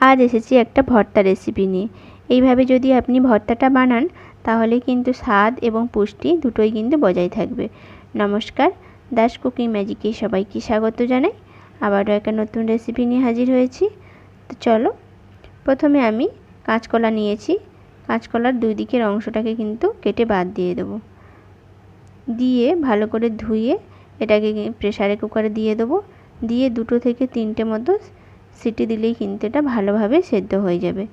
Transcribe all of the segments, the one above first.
আজ এসেছি একটা ভর্তা রেসিপি নিয়ে। এইভাবে যদি আপনি ভর্তাটা বানান, তাহলে কিন্তু স্বাদ এবং পুষ্টি দুটোই কিন্তু বজায় থাকবে। নমস্কার, দাস কুকিং ম্যাজিকে সবাইকে স্বাগত জানাই। আবারও একটা নতুন রেসিপি নিয়ে হাজির হয়েছি। তো চলো, প্রথমে আমি কাঁচকলা নিয়েছি। কাঁচকলার দুই দিকের অংশটাকে কিন্তু কেটে বাদ দিয়ে দেবো। দিয়ে ভালো করে ধুয়ে এটাকে প্রেসারে কুকারে দিয়ে দেবো। দিয়ে দুটো থেকে তিনটে মতো সিটি দিলেই কিন্তু এটা ভালোভাবে সেদ্ধ হয়ে যাবে।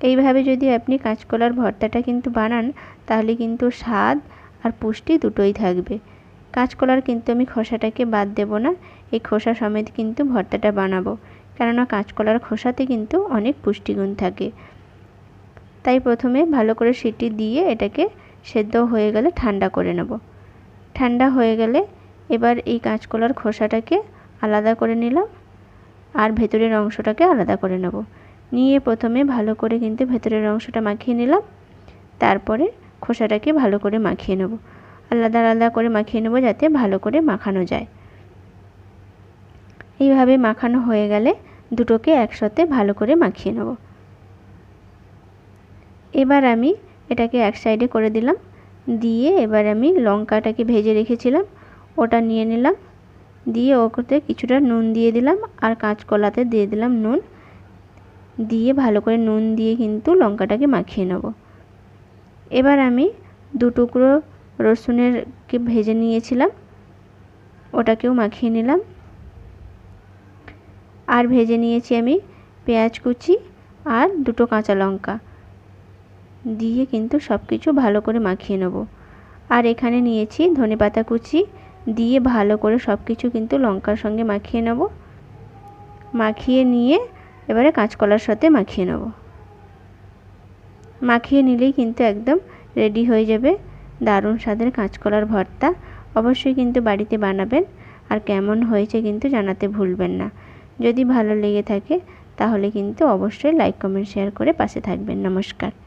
এইভাবে যদি আপনি কাঁচকলার ভর্তাটা কিন্তু বানান, তাহলে কিন্তু স্বাদ আর পুষ্টি দুটোই থাকবে। কাঁচকলার কিন্তু আমি খোসাটাকে বাদ দেব না, এই খোসা সমেত কিন্তু ভর্তাটা বানাবো। কেননা কাঁচকলার খোসাতে কিন্তু অনেক পুষ্টিগুণ থাকে। তাই প্রথমে ভালো করে সিটি দিয়ে এটাকে সেদ্ধ হয়ে গেলে ঠান্ডা করে নেব। ঠান্ডা হয়ে গেলে এবার এই কাঁচকলার খোসাটাকে আলাদা করে নিলাম। আর ভেতরের অংশটাকে আলাদা করে নেব। নিয়ে প্রথমে ভালো করে কিন্তু ভেতরের অংশটা মাখিয়ে নিলাম। তারপরে খোসাটাকে ভালো করে মাখিয়ে নেব। আলাদা আলাদা করে মাখিয়ে নেব যাতে ভালো করে মাখানো যায়। এইভাবে মাখানো হয়ে গেলে দুটোকে একসাথে ভালো করে মাখিয়ে নেব। এবার আমি এটাকে এক সাইডে করে দিলাম। দিয়ে এবার আমি লঙ্কাটাকে ভেজে রেখেছিলাম। ওটা নিয়ে নিলাম। দিয়ে ওতে কিছুটা নুন দিয়ে দিলাম আর কাঁচকলাতে দিয়ে দিলাম নুন। দিয়ে ভালো করে নুন দিয়ে কিন্তু লঙ্কাটাকে মাখিয়ে নেব। এবার আমি দু টুকরো রসুনেরকে ভেজে নিয়েছিলাম, ওটাকেও মাখিয়ে নিলাম। আর ভেজে নিয়েছি আমি পেঁয়াজ কুচি আর দুটো কাঁচা লঙ্কা। দিয়ে কিন্তু সব কিছু ভালো করে মাখিয়ে নেব। আর এখানে নিয়েছি ধনে পাতা কুচি দিয়ে ভালো করে সব কিছু কিন্তু লঙ্কার সঙ্গে মাখিয়ে নেব। মাখিয়ে নিয়ে এবারে কাঁচকলার সাথে মাখিয়ে নেব। মাখিয়ে নিলেই কিন্তু একদম রেডি হয়ে যাবে দারুণ স্বাদের কাঁচকলার ভর্তা। অবশ্যই কিন্তু বাড়িতে বানাবেন আর কেমন হয়েছে কিন্তু জানাতে ভুলবেন না। যদি ভালো লেগে থাকে তাহলে কিন্তু অবশ্যই লাইক কমেন্ট শেয়ার করে পাশে থাকবেন। নমস্কার।